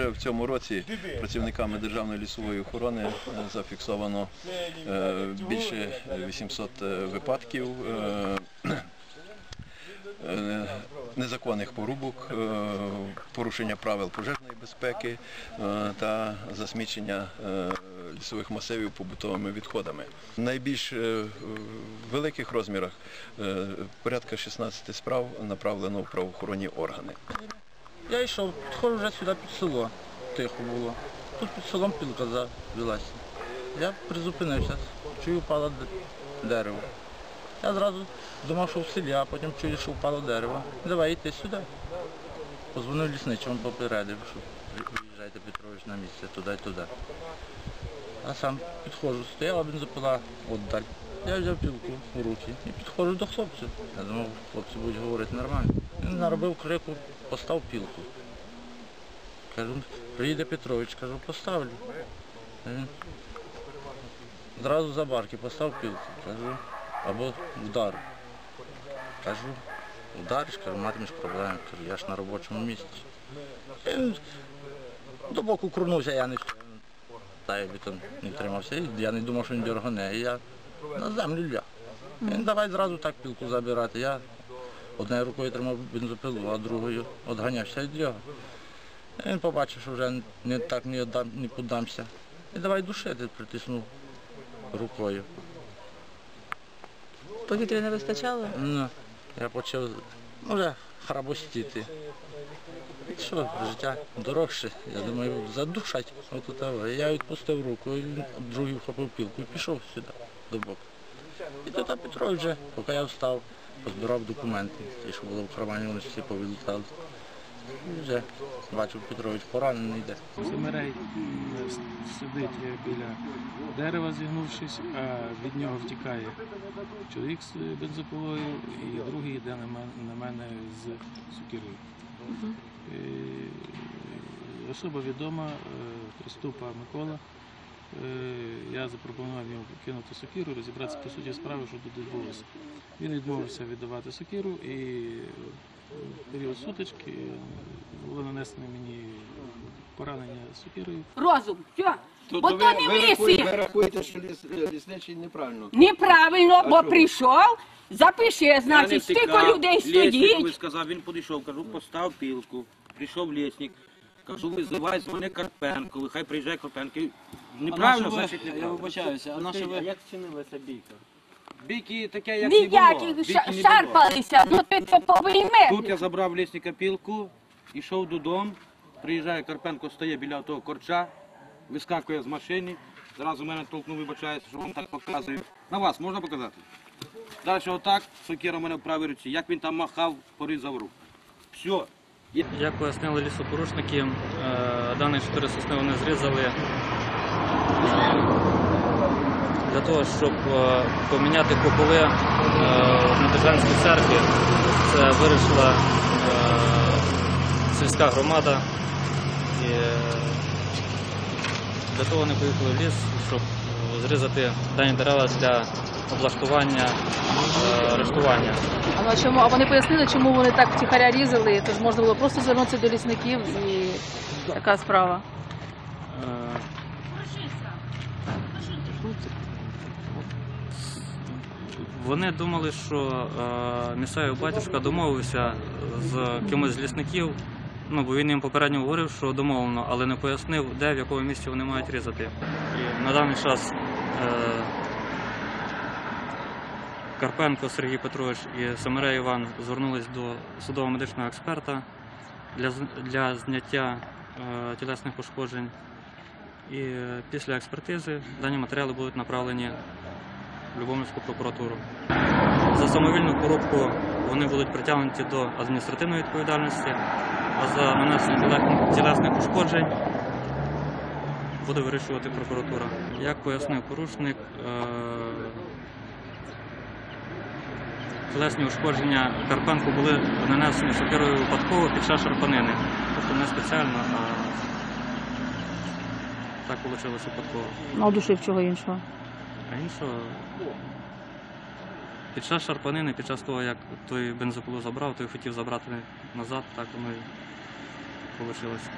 Вже в цьому році працівниками Державної лісової охорони е, зафіксовано е, більше 800 е, випадків незаконних порубок, порушення правил пожежної безпеки та засмічення лісових масивів побутовими відходами. В найбільш великих розмірах порядка 16 справ направлено в правоохоронні органи. Я йшов, підходжу вже сюди під село. Тихо було. Тут під селом пілка завелася. Я призупинився, чую впало дерево. Я зразу думав, що в селі, а потім чую, що впало дерево. Давай йти сюди. Позвонив лісничому, попередив, що при- виїжджайте Петрович на місце, туди і туди. А сам підходжу, стояла бензопила отдаль. Я взяв пілку в руки і підходжу до хлопців. Я думав, хлопці будуть говорити нормально. Він наробив крику, постав пілку. Кажу, приїде Петрович, кажу, поставлю. Він Зразу за барки постав пілку, кажу, або вдар. Кажу, вдариш, кажу, матимеш проблеми, кажу, я ж на робочому місці. Він до боку крунувся, я не. Та я бетон не тримався. Я не думав, що він дергане. І я на землю ляг. Він давай зразу так пілку забирати. Я однією рукою тримав бензопилу, а другою відганявся від нього. Він побачив, що вже не так не, віддам, не подамся. І давай душити, притиснув рукою. Повітря не вистачало? Ну, я почав ну, вже храбостіти. Що, життя дорогше, я думаю, задушать. От. Я відпустив руку, і другий вхопив пілку і пішов сюди, до боку. І тоді Петро вже, поки я встав, позбирав документи, ті, що було в кармані, вони всі повилітали. І вже бачив Петрович поранений йде. Семерей сидить біля дерева, зігнувшись, а від нього втікає чоловік з бензопилою, і другий йде на мене, на мене з сукірою. Е, Особа відома, е, Приступа Микола. Е, Я запропонував йому кинути сокиру, розібратися по суті справи, що тут відбулося. Він відмовився віддавати сокиру і в період сутички було нанесено мені поранення сокирою. розум. Все. То, Бо то то ви, не в лісі. ви рахуєте, що ліс, е, лісничий неправильно. Неправильно, бо що? прийшов, запиши, значить, стільки людей стоїть. сказав, він підійшов, кажу, постав пілку. Прийшов лісник. Кажу, визивай, дзвони Карпенко, хай приїжджає Карпенко. Неправильно, значить Я вибачаюся, а на ви як вчинилася бійка? Бійки таке, як не було. Ніяких Бійки не було. шарпалися, ну ти це повийме. Тут я забрав лісника пілку, йшов додому, приїжджає Карпенко, стає біля того корча, вискакує з машини, зразу мене толкнув, вибачається, що він так показує. На вас можна показати? Далі отак, сокира у мене в правій руці, як він там махав, порізав руку. Все. Як пояснили лісопорушники, е, дані чотири сосни вони зрізали для того, щоб е, поміняти куполи е, Надержанській церкві. Це вирішила е, сільська громада. І для того вони поїхали в ліс, щоб зрізати дані дерева для облаштування арештування. А чому? А вони пояснили, чому вони так втіхаря різали, тож можна було просто звернутися до лісників і така справа. Вони думали, що е, місцевий батюшка домовився з кимось з лісників, ну бо він їм попередньо говорив, що домовлено, але не пояснив, де в якому місці вони мають різати. І на даний час е, Карпенко Сергій Петрович і Семерей Іван звернулись до судово медичного експерта для, для зняття е, тілесних пошкоджень. І е, після експертизи дані матеріали будуть направлені в Любомльську прокуратуру. За самовільну порубку вони будуть притягнуті до адміністративної відповідальності, а за нанесення тілесних пошкоджень буде вирішувати прокуратура. Як пояснив порушник, е, тілесні ушкодження Карпенку були нанесені сокирою випадково під час шарпанини. Тобто не спеціально, а так вийшло випадково. А удушив чого іншого. А іншого під час шарпанини, під час того, як той бензопилу забрав, той хотів забрати назад, так воно і вийшло.